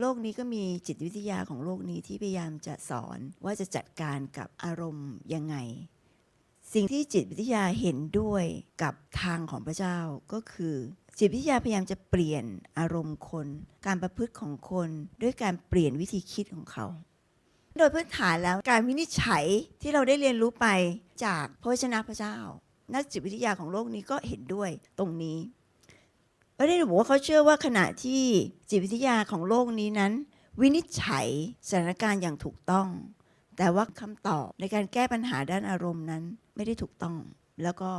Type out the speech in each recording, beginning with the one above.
โลกนี้ก็มีจิตวิทยาของโลกนี้ที่พยายามจะสอนว่าจะจัดการกับอารมณ์ยังไง สิ่งที่จิตวิทยาเห็นด้วยกับทางของพระเจ้าก็คือ จิตวิทยาพยายามจะเปลี่ยนอารมณ์คน การประพฤติของคนด้วยการเปลี่ยนวิธีคิดของเขา โดยพื้นฐานแล้วการวินิจฉัยที่เราได้เรียนรู้ไปจากพระวจนะพระเจ้า นักจิตวิทยาของโลกนี้ก็เห็นด้วยตรงนี้ ไม่ได้บอกว่าเขาเชื่อว่าขณะที่จิตวิทยาของโลกนี้นั้น วินิจฉัยสถานการณ์อย่างถูกต้อง แต่ว่าคำตอบในการแก้ปัญหาด้านอารมณ์นั้นไม่ได้ถูกต้อง แล้วก็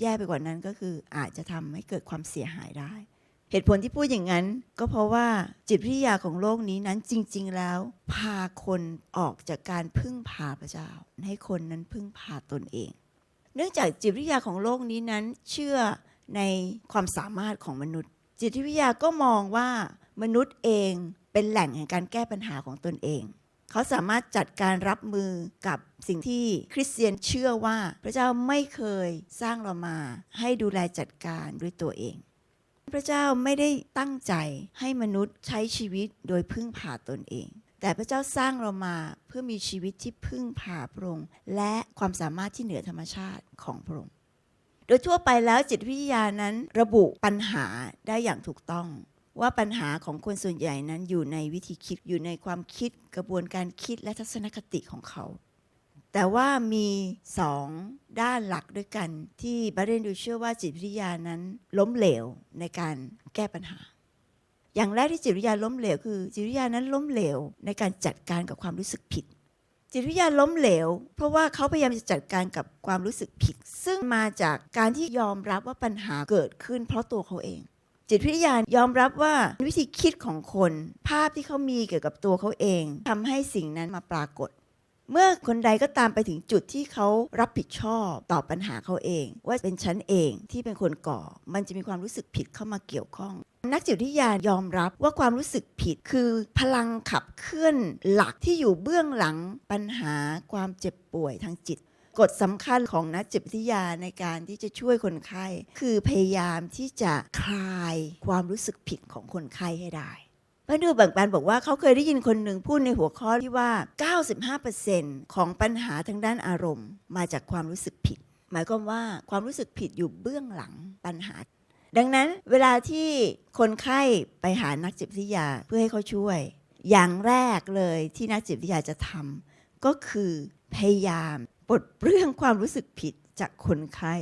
แย่ไปกว่านั้นก็คืออาจจะทำให้เกิดความเสียหายได้ เหตุผลที่พูดอย่างนั้น ก็เพราะว่าจิตวิทยาของโลกนี้นั้นจริง ๆ แล้ว พาคนออกจากการพึ่งพาพระเจ้า ให้คนนั้นพึ่งพาตนเอง เนื่องจากจิตวิทยาของโลกนี้นั้นเชื่อ ในความสามารถของมนุษย์ จิตวิทยาก็มองว่ามนุษย์เองเป็นแหล่งแห่งการแก้ปัญหาของตนเอง เขาสามารถจัดการรับมือกับสิ่งที่คริสเตียนเชื่อว่า พระเจ้าไม่เคยสร้างเรามาให้ดูแลจัดการด้วยตัวเอง พระเจ้าไม่ได้ตั้งใจให้มนุษย์ใช้ชีวิตโดยพึ่งพาตนเอง แต่พระเจ้าสร้างเรามาเพื่อมีชีวิตที่พึ่งพาพระองค์และความสามารถที่เหนือธรรมชาติของพระองค์ ดยทั่วไปแล้วจิตวิทยานั้นระบุปัญหาได้อย่างถูกต้อง ว่าปัญหาของคนส่วนใหญ่นั้นอยู่ในวิธีคิดอยู่ในความคิดกระบวนการคิดและทัศนคติของเขา แต่ว่ามีสองด้านหลักด้วยกัน ที่บาเรนดูเชื่อว่าจิตวิทยานั้นล้มเหลวในการแก้ปัญหา อย่างแรกที่จิตวิทยาล้มเหลวคือ จิตวิทยานั้นล้มเหลวในการจัดการกับความรู้สึกผิด จิตวิทยาล้มเหลว เพราะว่าเขาพยายามจะจัดการกับความรู้สึกผิด ซึ่งมาจากการที่ยอมรับว่าปัญหาเกิดขึ้น เพราะตัวเขาเอง จิตวิทยายอมรับว่าวิธีคิดของคน ภาพที่เขามีเกี่ยวกับตัวเขาเองทำให้สิ่งนั้นมาปรากฏ เมื่อคนใดก็ตามไปถึงจุดที่เขารับผิดชอบต่อปัญหาเขาเอง ว่าเป็นฉันเองที่เป็นคนก่อ มันจะมีความรู้สึกผิดเข้ามาเกี่ยวข้องนักจิตวิทยายอมรับว่าความรู้สึกผิดคือพลังขับเคลื่อนหลักที่อยู่เบื้องหลังปัญหาความเจ็บป่วยทางจิตกฎสำคัญของนักจิตวิทยาในการที่จะช่วยคนไข้ คือพยายามที่จะคลายความรู้สึกผิดของคนไข้ให้ได้ ระดูแบ่งปันบอกว่าเขาเคยได้ยินคนหนึ่งพูดในหัวข้อที่ว่า 95%ของปัญหาทางด้านอารมณ์ มาจากความรู้สึกผิด หมายความว่าความรู้สึกผิดอยู่เบื้องหลังปัญหา ดังนั้นเวลาที่คนไข้ไปหานักจิตวิทยาเพื่อให้เขาช่วย อย่างแรกเลยที่นักจิตวิทยาจะทำก็คือพยายามปลดเปลื้องความรู้สึกผิดจากคนไข้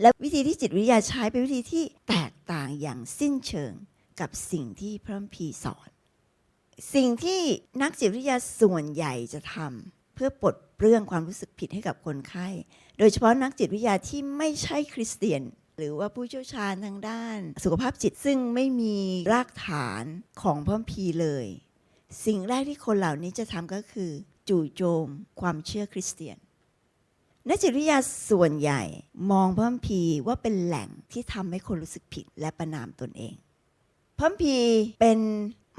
และวิธีที่จิตวิทยาใช้เป็นวิธีที่แตกต่างอย่างสิ้นเชิง กับสิ่งที่พระคัมภีร์สอน สิ่งที่นักจิตวิทยาส่วนใหญ่จะทำเพื่อปลดเปลื้องความรู้สึกผิดให้กับคนไข้ โดยเฉพาะนักจิตวิทยาที่ไม่ใช่คริสเตียน หรือว่าผู้เชี่ยวชาญทางด้าน สุขภาพจิตซึ่งไม่มีรากฐานของพระคัมภีร์เลย สิ่งแรกที่คนเหล่านี้จะทำก็คือ จู่โจมความเชื่อคริสเตียนนักจิตวิทยาส่วนใหญ่มองพระคัมภีร์ว่าเป็นแหล่งที่ทำให้คนรู้สึกผิดและประนามตนเอง พรมภีเป็น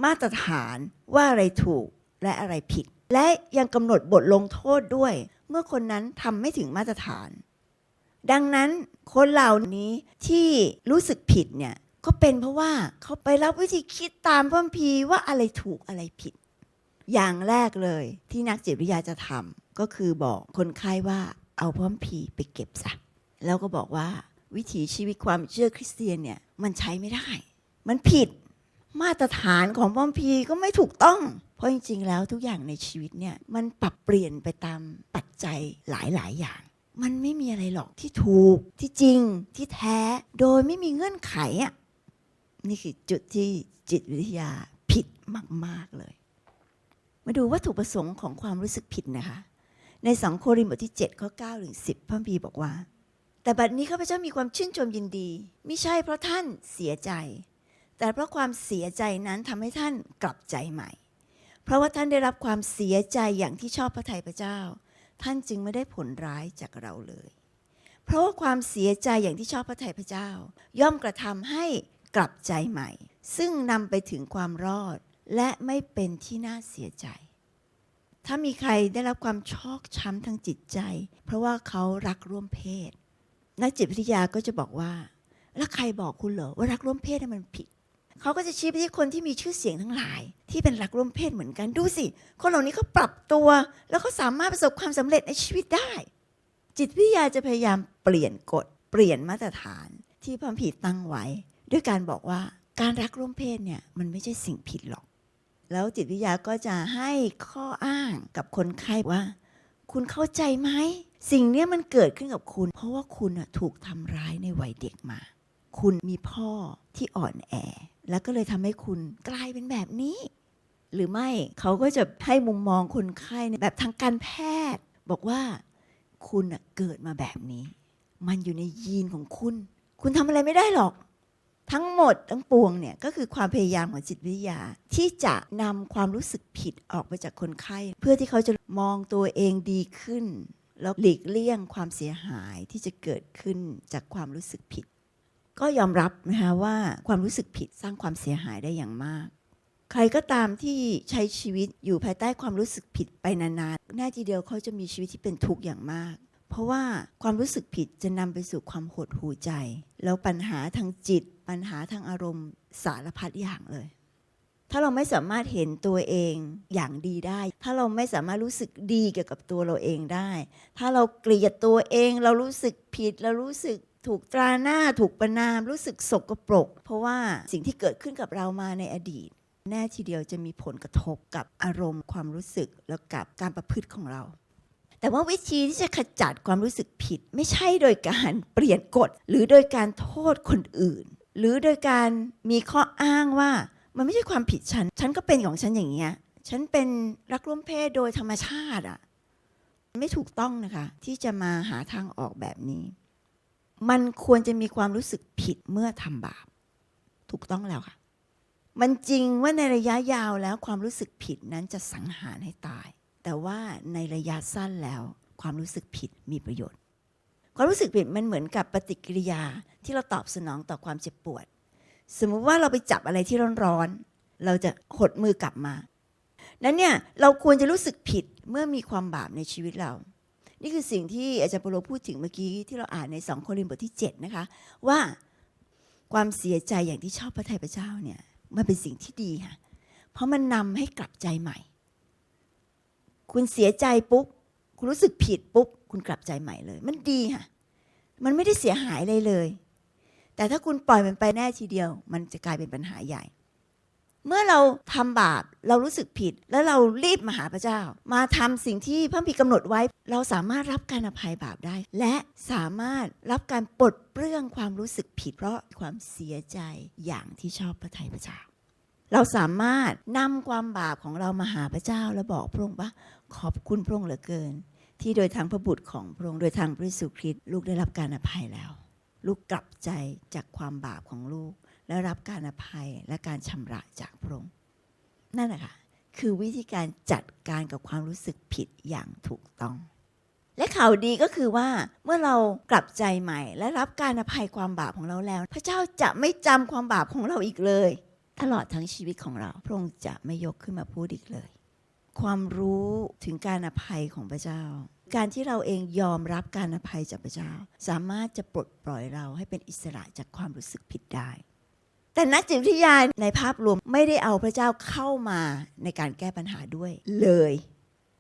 มาตรฐานว่าอะไรถูกและอะไรผิด และยังกำหนดบทลงโทษด้วย เมื่อคนนั้นทำไม่ถึงมาตรฐาน ดังนั้นคนเหล่านี้ที่รู้สึกผิดเนี่ยก็เป็นเพราะว่าเขาไปรับวิธีคิดตามพรมภีว่าอะไรถูกอะไรผิด อย่างแรกเลยที่นักจิตวิทยาจะทำก็คือบอกคนไข้ว่าเอาพรมภีไปเก็บซะแล้วก็บอกว่าวิถีชีวิตความเชื่อคริสเตียนเนี่ยมันใช้ไม่ได้ มันผิดมาตรฐานของพระคัมภีก็ไม่ถูกต้อง เพราะจริงๆ แล้วทุกอย่างในชีวิตเนี่ยมันปรับเปลี่ยนไปตามปัจจัยหลายๆ อย่าง มันไม่มีอะไรหรอกที่ถูกที่จริงที่แท้โดยไม่มีเงื่อนไขอะนี่คือจุดที่จิตวิทยาผิดมาก ๆ เลย มาดูวัตถุประสงค์ของความรู้สึกผิดนะคะ ในสองโครินธ์บทที่7ข้อ9ถึง10พระคัมภีบอกว่า แต่บัดนี้ข้าพเจ้ามีความชื่นชมยินดี ไม่ใช่เพราะท่านเสียใจ แต่เพราะความเสียใจนั้นทำให้ท่านกลับใจใหม่ เพราะว่าท่านได้รับความเสียใจอย่างที่ชอบพระทัยพระเจ้า ท่านจึงไม่ได้ผลร้ายจากเราเลย เพราะว่าความเสียใจอย่างที่ชอบพระทัยพระเจ้า ย่อมกระทำให้กลับใจใหม่ ซึ่งนำไปถึงความรอดและไม่เป็นที่น่าเสียใจ ถ้ามีใครได้รับความชอกช้ำทางจิตใจ เพราะว่าเขารักร่วมเพศ นักจิตวิทยาก็จะบอกว่า แล้วใครบอกคุณเหรอว่ารักร่วมเพศมันผิด เขาก็จะชี้ไปที่คนที่มีชื่อเสียงทั้งหลาย ที่เป็นรักร่วมเพศเหมือนกันดูสิ คนเหล่านี้เขาปรับตัว แล้วเขาสามารถประสบความสำเร็จในชีวิตได้ จิตวิทยาจะพยายามเปลี่ยนกฎ เปลี่ยนมาตรฐานที่พระคัมภีตั้งไว้ ด้วยการบอกว่าการรักร่วมเพศเนี่ยมันไม่ใช่สิ่งผิดหรอก แล้วจิตวิทยาก็จะให้ข้ออ้างกับคนไข้ว่า คุณเข้าใจไหมสิ่งนี้มันเกิดขึ้นกับคุณ เพราะว่าคุณน่ะถูกทำร้ายในวัยเด็กมา คุณมีพ่อที่อ่อนแอ แล้วก็เลยทำให้คุณกลายเป็นแบบนี้ หรือไม่เขาก็จะให้มุมมองคนไข้ในแบบทางการแพทย์ บอกว่าคุณน่ะเกิดมาแบบนี้ มันอยู่ในยีนของคุณ คุณทำอะไรไม่ได้หรอก ทั้งหมดทั้งปวงเนี่ยก็คือความพยายามของจิตวิทยา ที่จะนำความรู้สึกผิดออกไปจากคนไข้ เพื่อที่เขาจะมองตัวเองดีขึ้น แล้วหลีกเลี่ยงความเสียหายที่จะเกิดขึ้นจากความรู้สึกผิด ก็ยอมรับนะคะว่าความรู้สึกผิดสร้างความเสียหายได้อย่างมาก ใครก็ตามที่ใช้ชีวิตอยู่ภายใต้ความรู้สึกผิดไปนานๆแน่ทีเดียวเขาจะมีชีวิตที่เป็นทุกข์อย่างมาก เพราะว่าความรู้สึกผิดจะนำไปสู่ความหดหู่ใจ แล้วปัญหาทางจิต ปัญหาทางอารมณ์สารพัดอย่างเลย ถ้าเราไม่สามารถเห็นตัวเองอย่างดีได้ ถ้าเราไม่สามารถรู้สึกดีเกี่ยวกับตัวเราเองได้ ถ้าเราเกลียดตัวเอง เรารู้สึกผิด เรารู้สึก ถูกตราหน้าถูกประนามรู้สึกสกปรก เพราะว่าสิ่งที่เกิดขึ้นกับเรามาในอดีต แน่ทีเดียวจะมีผลกระทบกับอารมณ์ความรู้สึกแล้วกับการประพฤติของเรา แต่ว่าวิธีที่จะขจัดความรู้สึกผิด ไม่ใช่โดยการเปลี่ยนกฎ หรือโดยการโทษคนอื่น หรือโดยการมีข้ออ้างว่ามันไม่ใช่ความผิดฉัน ฉันก็เป็นของฉันอย่างเงี้ย ฉันเป็นรักร่วมเพศโดยธรรมชาติอะ ไม่ถูกต้องนะคะ ที่จะมาหาทางออกแบบนี้ มันควรจะมีความรู้สึกผิดเมื่อทำบาป ถูกต้องแล้วค่ะ มันจริงว่าในระยะยาวแล้วความรู้สึกผิดนั้นจะสังหารให้ตาย แต่ว่าในระยะสั้นแล้ว ความรู้สึกผิดมีประโยชน์ ความรู้สึกผิดมันเหมือนกับปฏิกิริยาที่เราตอบสนองต่อความเจ็บปวด สมมุติว่าเราไปจับอะไรที่ร้อนๆเราจะหดมือกลับมานั้นเนี่ยเราควรจะรู้สึกผิดเมื่อมีความบาปในชีวิตเรา นี่คือสิ่งที่อาจารย์ปโลพูดถึงเมื่อกี้ที่เราอ่านใน2โครินธ์บทที่ 7 นะคะ ว่าความเสียใจอย่างที่ชอบพระทัยพระเจ้าเนี่ยมันเป็นสิ่งที่ดีค่ะเพราะมันนำให้กลับใจใหม่ คุณเสียใจปุ๊บคุณรู้สึกผิดปุ๊บคุณกลับใจใหม่เลย มันดีค่ะมันไม่ได้เสียหายเลยเลย แต่ถ้าคุณปล่อยมันไปแน่ทีเดียว มันจะกลายเป็นปัญหาใหญ่ เมื่อเราทำบาปเรารู้สึกผิด แล้วเรารีบมาหาพระเจ้า มาทำสิ่งที่พระพีร์กำหนดไว้ เราสามารถรับการอภัยบาปได้ และสามารถรับการปลดเปลื้องความรู้สึกผิด เพราะความเสียใจอย่างที่ชอบพระทัยพระเจ้า เราสามารถนำความบาปของเรามาหาพระเจ้า แล้วบอกพระองค์ว่าขอบคุณพระองค์เหลือเกิน ที่โดยทางพระบุตรของพระองค์โดยทางพระเยซูคริสต์ลูกได้รับการอภัยแล้ว ลูกกลับใจจากความบาปของลูก และรับการอภัยและการชำระจากพระองค์นั่นแหละค่ะคือวิธีการจัดการกับความรู้สึกผิดอย่างถูกต้อง และข่าวดีก็คือว่าเมื่อเรากลับใจใหม่ และรับการอภัยความบาปของเราแล้ว พระเจ้าจะไม่จำความบาปของเราอีกเลย ตลอดทั้งชีวิตของเรา พระองค์จะไม่ยกขึ้นมาพูดอีกเลย ความรู้ถึงการอภัยของพระเจ้า การที่เราเองยอมรับการอภัยจากพระเจ้า สามารถจะปลดปล่อยเราให้เป็นอิสระจากความรู้สึกผิดได้ แต่นักจิตวิทยาในภาพรวมไม่ได้เอาพระเจ้าเข้ามาในการแก้ปัญหาด้วยเลย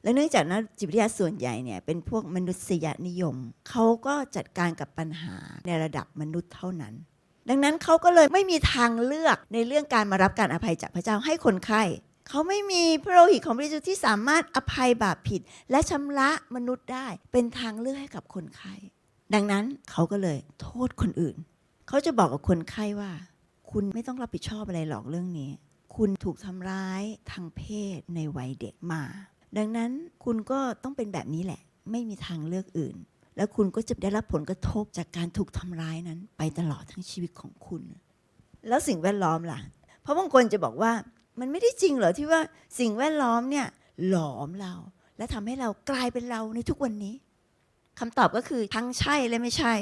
และเนื่องจากนักจิตวิทยาส่วนใหญ่เนี่ยเป็นพวกมนุษยนิยม เขาก็จัดการกับปัญหาในระดับมนุษย์เท่านั้น ดังนั้นเขาก็เลยไม่มีทางเลือกในเรื่องการมารับการอภัยจากพระเจ้าให้คนไข้เขาไม่มีพระโลหิตของพระเยซูที่สามารถอภัยบาปผิด และชำระมนุษย์ได้ เป็นทางเลือกให้กับคนไข้ดังนั้นเขาก็เลยโทษคนอื่น เขาจะบอกกับคนไข้ว่า คุณไม่ต้องรับผิดชอบอะไรหรอกเรื่องนี้ คุณถูกทำร้ายทางเพศในวัยเด็กมา ดังนั้นคุณก็ต้องเป็นแบบนี้แหละ ไม่มีทางเลือกอื่น แล้วคุณก็จะได้รับผลกระทบจากการถูกทำร้ายนั้น ไปตลอดทั้งชีวิตของคุณ แล้วสิ่งแวดล้อมล่ะ เพราะบางคนจะบอกว่ามันไม่ได้จริงเหรอที่ว่าสิ่งแวดล้อมเนี่ยหลอมเรา และทำให้เรากลายเป็นเราในทุกวันนี้คำตอบก็คือทั้งใช่และไม่ใช่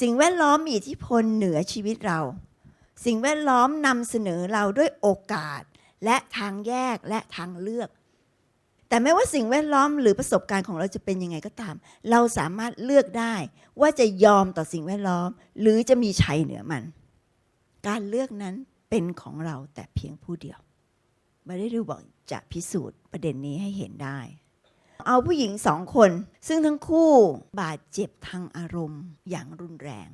สิ่งแวดล้อมมีอิทธิพลเหนือชีวิตเรา สิ่งแวดล้อมนำเสนอเราด้วยโอกาส และทางแยกและทางเลือก แต่ไม่ว่าสิ่งแวดล้อมหรือประสบการณ์ของเราจะเป็นยังไงก็ตาม เราสามารถเลือกได้ว่าจะยอมต่อสิ่งแวดล้อม หรือจะมีชัยเหนือมัน การเลือกนั้นเป็นของเราแต่เพียงผู้เดียวมาได้ดูบอกจะพิสูจน์ประเด็นนี้ให้เห็นได้ เอาผู้หญิงสองคน ซึ่งทั้งคู่บาดเจ็บทางอารมณ์อย่างรุนแรง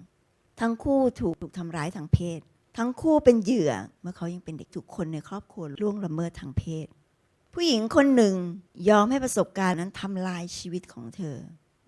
ทั้งคู่ถูกถูกทำร้ายทางเพศ ทั้งคู่เป็นเหยื่อเมื่อเขายังเป็นเด็กทุกคนในครอบครัวล่วงละเมิดทางเพศ ผู้หญิงคนหนึ่งยอมให้ประสบการณ์นั้นทำลายชีวิตของเธอ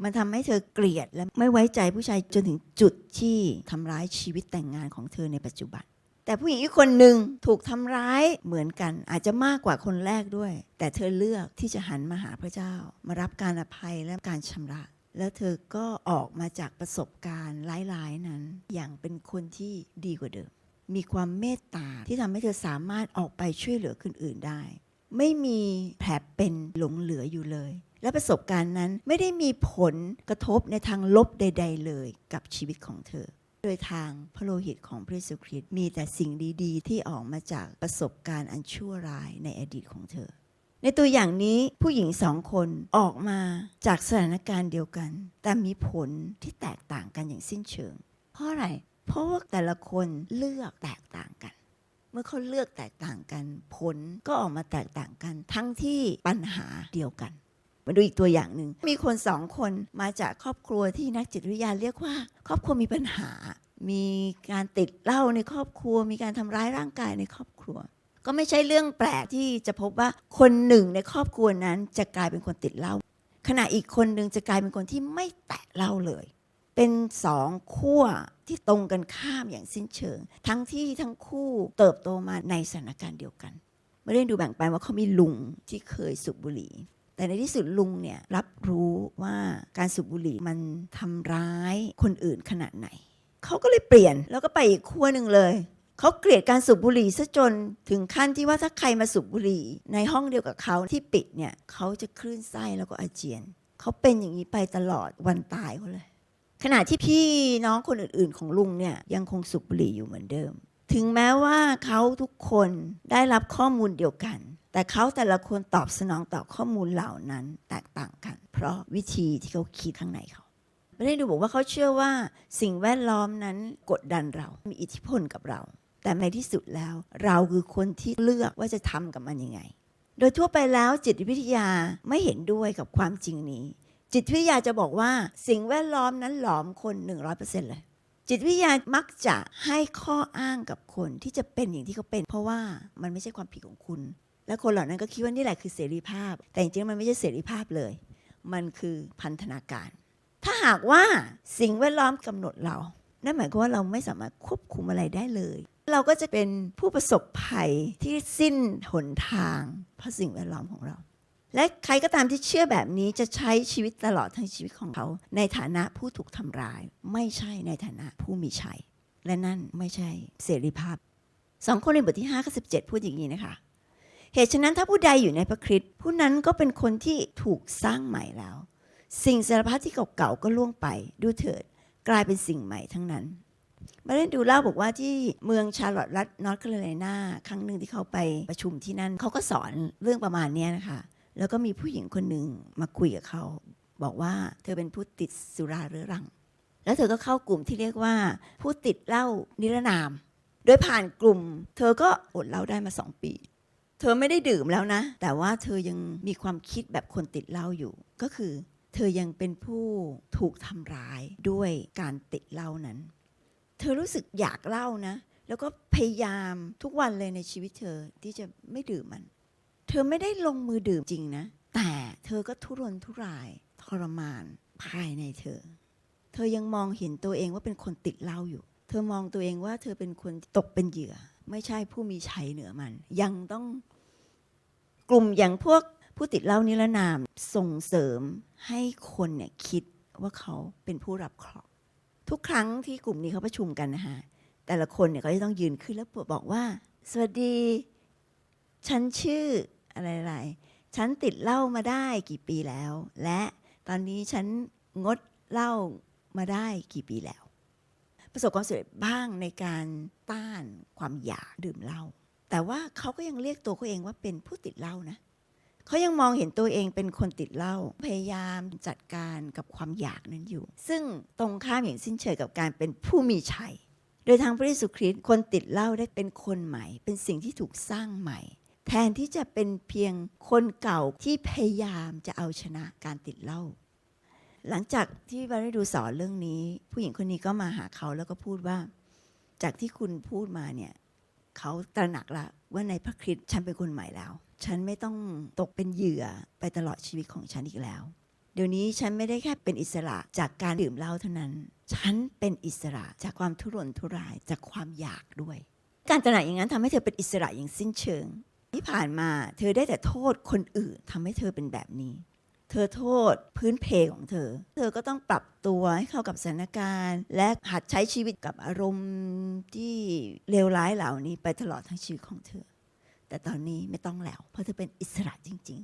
มันทำให้เธอเกลียดและไม่ไว้ใจผู้ชายจนถึงจุดที่ทำร้ายชีวิตแต่งงานของเธอในปัจจุบัน แต่ผู้หญิงอีกคนหนึ่งถูกทำร้ายเหมือนกัน อาจจะมากกว่าคนแรกด้วย แต่เธอเลือกที่จะหันมาหาพระเจ้า มารับการอภัยและการชำระแล้วเธอก็ออกมาจากประสบการณ์ร้ายๆนั้น อย่างเป็นคนที่ดีกว่าเดิม มีความเมตตาที่ทำให้เธอสามารถออกไปช่วยเหลือคนอื่นได้ ไม่มีแผลเป็นหลงเหลืออยู่เลย และประสบการณ์นั้นไม่ได้มีผลกระทบในทางลบใด ๆ เลยกับชีวิตของเธอ โดยทางพระโลหิตของพระเยซูคริสต์มีแต่สิ่งดีๆ ที่ออกมาจากประสบการณ์อันชั่วร้ายในอดีตของเธอในตัวอย่างนี้ผู้หญิงสองคนออกมาจากสถานการณ์เดียวกัน แต่มีผลที่แตกต่างกันอย่างสิ้นเชิง เพราะอะไร เพราะว่าแต่ละคนเลือกแตกต่างกัน เมื่อเขาเลือกแตกต่างกัน ผลก็ออกมาแตกต่างกัน ทั้งที่ปัญหาเดียวกัน มาดูอีกตัวอย่างหนึ่ง มีคนสองคนมาจากครอบครัวที่นักจิตวิทยาเรียกว่า ครอบครัวมีปัญหา มีการติดเหล้าในครอบครัว มีการทำร้ายร่างกายในครอบครัว ก็ไม่ใช่เรื่องแปลกที่จะพบว่าคนหนึ่งในครอบครัวนั้นจะกลายเป็นคนติดเหล้าขณะอีกคนหนึ่งจะกลายเป็นคนที่ไม่แตะเหล้าเลย เป็นสองขั้วที่ตรงกันข้ามอย่างสิ้นเชิง ทั้งที่ทั้งคู่เติบโตมาในสถานการณ์เดียวกันไม่ได้ดูแบ่งไปว่าเขามีลุงที่เคยสูบบุหรี่ แต่ในที่สุดลุงเนี่ยรับรู้ว่าการสูบบุหรี่มันทำร้ายคนอื่นขนาดไหน เขาก็เลยเปลี่ยนแล้วก็ไปอีกขั้วหนึ่งเลยเขาเกลียดการสูบบุหรี่ซะจนถึงขั้นที่ว่าถ้าใครมาสูบบุหรี่ ในห้องเดียวกับเขาที่ปิดเนี่ยเขาจะคลื่นไส้แล้วก็อาเจียน เขาเป็นอย่างนี้ไปตลอดวันตายเขาเลย ขณะที่พี่น้องคนอื่นๆ ของลุงเนี่ยยังคงสูบบุหรี่อยู่เหมือนเดิม ถึงแม้ว่าเขาทุกคนได้รับข้อมูลเดียวกัน แต่เขาแต่ละคนตอบสนองต่อข้อมูลเหล่านั้นแตกต่างกัน เพราะวิธีที่เขาคิดข้างในเขาไม่ได้ดูบอกว่าเขาเชื่อว่าสิ่งแวดล้อมนั้นกดดันเรา มีอิทธิพลกับเรา แต่ในที่สุดแล้ว เราคือคนที่เลือกว่าจะทำกับมันยังไง โดยทั่วไปแล้วจิตวิทยาไม่เห็นด้วยกับความจริงนี้ จิตวิทยาจะบอกว่าสิ่งแวดล้อมนั้นหลอมคน 100%เลย จิตวิทยามักจะให้ข้ออ้างกับคนที่จะเป็นอย่างที่เขาเป็น เพราะว่ามันไม่ใช่ความผิดของคุณ และคนเหล่านั้นก็คิดว่านี่แหละคือเสรีภาพ แต่จริงๆมันไม่ใช่เสรีภาพเลย มันคือพันธนาการ ถ้าหากว่าสิ่งแวดล้อมกำหนดเรานั่นหมายความว่าเราไม่สามารถควบคุมอะไรได้เลย เราก็จะเป็นผู้ประสบภัยที่สิ้นหนทางเพราะสิ่งแวดล้อมของเรา และใครก็ตามที่เชื่อแบบนี้จะใช้ชีวิตตลอดทั้งชีวิตของเขา ในฐานะผู้ถูกทำร้าย ไม่ใช่ในฐานะผู้มีชัย และนั่นไม่ใช่เสรีภาพสองคนในบทที่5ข้อ17พูดอย่างนี้นะคะ เหตุฉะนั้นถ้าผู้ใดอยู่ในพระคริสต์ผู้นั้นก็เป็นคนที่ถูกสร้างใหม่แล้ว สิ่งสารพัดที่เก่าๆก็ล่วงไปดูเถิดกลายเป็นสิ่งใหม่ทั้งนั้นมาเล่นดูเล่าบอกว่าที่เมืองชาร์ลอตต์รัฐนอร์ทแคโรไลนาครั้งหนึ่งที่เขาไปประชุมที่นั่นเขาก็สอนเรื่องประมาณนี้นะคะ แล้วก็มีผู้หญิงคนหนึ่งมาคุยกับเขา บอกว่าเธอเป็นผู้ติดสุราเรื้อรัง แล้วเธอก็เข้ากลุ่มที่เรียกว่า ผู้ติดเหล้านิรนาม โดยผ่านกลุ่ม เธอก็อดเหล้าได้มาสองปี เธอไม่ได้ดื่มแล้วนะ แต่ว่าเธอยังมีความคิดแบบคนติดเหล้าอยู่ ก็คือ เธอยังเป็นผู้ถูกทำร้ายด้วยการติดเหล้านั้น เธอรู้สึกอยากเหล้านะ แล้วก็พยายามทุกวันเลยในชีวิตเธอที่จะไม่ดื่มมัน อไม่ได้ลงมือดื่มจริงนะ แต่เธอก็ทุรนทุรายทรมานภายในเธอ เธอยังมองเห็นตัวเองว่าเป็นคนติดเหล้าอยู่ เธอมองตัวเองว่าเธอเป็นคนตกเป็นเหยื่อ ไม่ใช่ผู้มีชัยเหนือมัน ยังต้องกลุ่มอย่างพวกผู้ติดเหล้านิรนามส่งเสริมให้คนเนี่ยคิดว่าเขาเป็นผู้รับเคราะห์ทุกครั้งที่กลุ่มนี้เขาประชุมกันนะคะแต่ละคนเนี่ยเขาจะต้องยืนขึ้นแล้วบอกว่า สวัสดี ฉันชื่อ อะไรๆฉันติดเหล้ามาได้กี่ปีแล้ว และตอนนี้ฉันงดเหล้ามาได้กี่ปีแล้ว ประสบความสำเร็จบ้างในการต้านความอยากดื่มเหล้าแต่ว่าเขาก็ยังเรียกตัวเขาเองว่าเป็นผู้ติดเหล้านะเขายังมองเห็นตัวเองเป็นคนติดเหล้าพยายามจัดการกับความอยากนั้นอยู่ ซึ่งตรงข้ามอย่างสิ้นเชิงกับการเป็นผู้มีชัย โดยทางพระเยซูคริสต์คนติดเหล้าได้เป็นคนใหม่ เป็นสิ่งที่ถูกสร้างใหม่ แทนที่จะเป็นเพียงคนเก่าที่พยายามจะเอาชนะการติดเหล้าหลังจากที่บาริดูสอนเรื่องนี้ ผู้หญิงคนนี้ก็มาหาเขาแล้วก็พูดว่า จากที่คุณพูดมาเนี่ยเขาตระหนักละว่าในพระคริสต์ฉันเป็นคนใหม่แล้ว ฉันไม่ต้องตกเป็นเหยื่อไปตลอดชีวิตของฉันอีกแล้ว เดี๋ยวนี้ฉันไม่ได้แค่เป็นอิสระจากการดื่มเหล้าเท่านั้น ฉันเป็นอิสระจากความทุรนทุรายจากความอยากด้วย การตระหนักอย่างนั้นทำให้เธอเป็นอิสระอย่างสิ้นเชิง ที่ผ่านมาเธอได้แต่โทษคนอื่นทำให้เธอเป็นแบบนี้ เธอโทษพื้นเพของเธอ เธอก็ต้องปรับตัวให้เข้ากับสถานการณ์ และหัดใช้ชีวิตกับอารมณ์ที่เลวร้ายเหล่านี้ไปตลอดทั้งชีวิตของเธอ แต่ตอนนี้ไม่ต้องแล้ว เพราะเธอเป็นอิสระจริง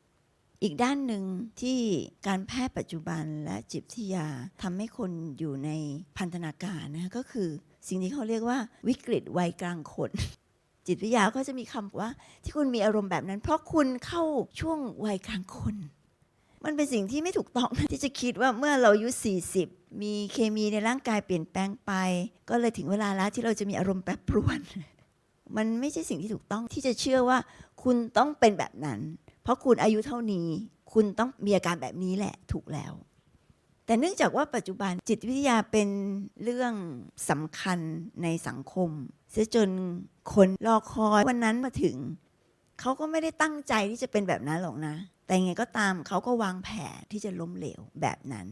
ๆอีกด้านหนึ่งที่การแพทย์ปัจจุบันและจิตวิทยาทำให้คนอยู่ในพันธนาการนะก็คือสิ่งที่เขาเรียกว่าวิกฤตวัยกลางคน จิตวิทยาก็จะมีคำว่า ที่คุณมีอารมณ์แบบนั้น เพราะคุณเข้าช่วงวัยกลางคน มันเป็นสิ่งที่ไม่ถูกต้องที่จะคิดว่าเมื่อเราอายุ 40 มีเคมีในร่างกายเปลี่ยนแปลงไป ก็เลยถึงเวลาแล้วที่เราจะมีอารมณ์แปรปรวน มันไม่ใช่สิ่งที่ถูกต้องที่จะเชื่อว่า คุณต้องเป็นแบบนั้น เพราะคุณอายุเท่านี้ คุณต้องมีอาการแบบนี้แหละถูกแล้ว แต่เนื่องจากว่าปัจจุบันจิตวิทยาเป็นเรื่องสำคัญในสังคม เสียจนคนรอคอยวันนั้นมาถึง เขาก็ไม่ได้ตั้งใจที่จะเป็นแบบนั้นหรอกนะ แต่ยังไงก็ตามเขาก็วางแผนที่จะล้มเหลวแบบนั้น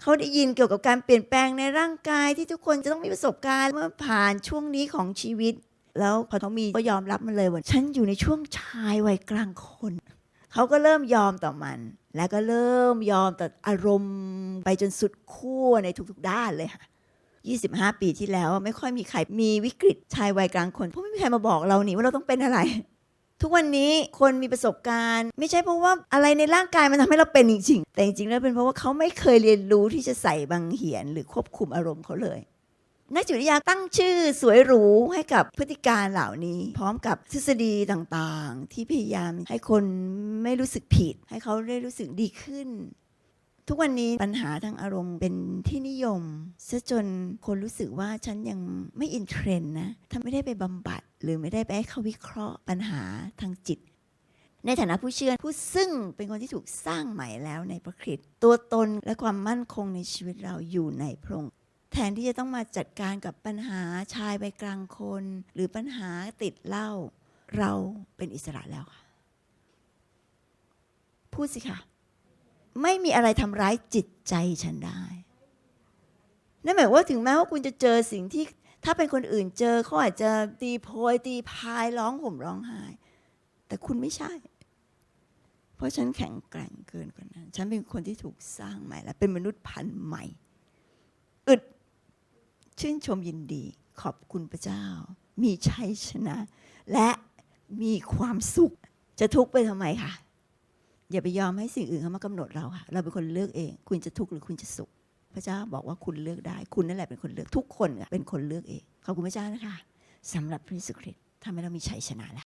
เขาได้ยินเกี่ยวกับการเปลี่ยนแปลงในร่างกายที่ทุกคนจะต้องมีประสบการณ์เมื่อผ่านช่วงนี้ของชีวิต แล้วพอเขามีก็ยอมรับมันเลยว่าฉันอยู่ในช่วงชายวัยกลางคนเขาก็เริ่มยอมต่อมัน แล้วก็เริ่มยอมต่ออารมณ์ไปจนสุดขั้วในทุกๆด้านเลยค่ะ 25 ปีที่แล้ว ไม่ค่อยมีใครมีวิกฤตชายวัยกลางคน เพราะไม่มีใครมาบอกเรานี่ว่าเราต้องเป็นอะไร ทุกวันนี้คนมีประสบการณ์ ไม่ใช่เพราะว่าอะไรในร่างกายมันทำให้เราเป็นจริงๆแต่จริงๆแล้วเป็นเพราะว่าเขาไม่เคยเรียนรู้ที่จะใส่บังเหียนหรือควบคุมอารมณ์เขาเลยนักจิตวิทยาตั้งชื่อสวยหรูให้กับพฤติการเหล่านี้ พร้อมกับทฤษฎีต่างๆ ที่พยายามให้คนไม่รู้สึกผิด ให้เขาได้รู้สึกดีขึ้น ทุกวันนี้ปัญหาทางอารมณ์เป็นที่นิยมซะจนคนรู้สึกว่าฉันยังไม่อินเทรนนะถ้าไม่ได้ไปบำบัด หรือไม่ได้ไปให้าวิเคราะห์ปัญหาทางจิต ในฐานะผู้เชื่อผู้ซึ่งเป็นคนที่ถูกสร้างใหม่แล้วในพระคริสต์ตัวตนและความมั่นคงในชีวิตเราอยู่ในพระองค์แทนที่จะต้องมาจัดการกับปัญหาชายไปกลางคน หรือปัญหาติดเหล้าเราเป็นอิสระแล้วค่ะ พูดสิค่ะ ไม่มีอะไรทำร้ายจิตใจฉันได้นั่นหมายว่าถึงแม้ว่าคุณจะเจอสิ่งที่ถ้าเป็นคนอื่นเจอเขาอาจจะตีโพยตีพายร้องห่มร้องไห้ แต่คุณไม่ใช่ เพราะฉันแข็งแกร่งเกินกว่านั้น ฉันเป็นคนที่ถูกสร้างใหม่ และเป็นมนุษย์พันธุ์ใหม่ อึดชื่นชมยินดี ขอบคุณพระเจ้า มีชัยชนะ และมีความสุขจะทุกข์ไปทำไมคะ อย่าไปยอมให้สิ่งอื่นเขามากำหนดเราค่ะเราเป็นคนเลือกเอง คุณจะทุกข์หรือคุณจะสุข พระเจ้าบอกว่าคุณเลือกได้ คุณนั่นแหละเป็นคนเลือกทุกคนเป็นคนเลือกเองขอบคุณพระเจ้านะคะสำหรับพระเยซูคริสต์ทำให้เรามีชัยชนะแล้ว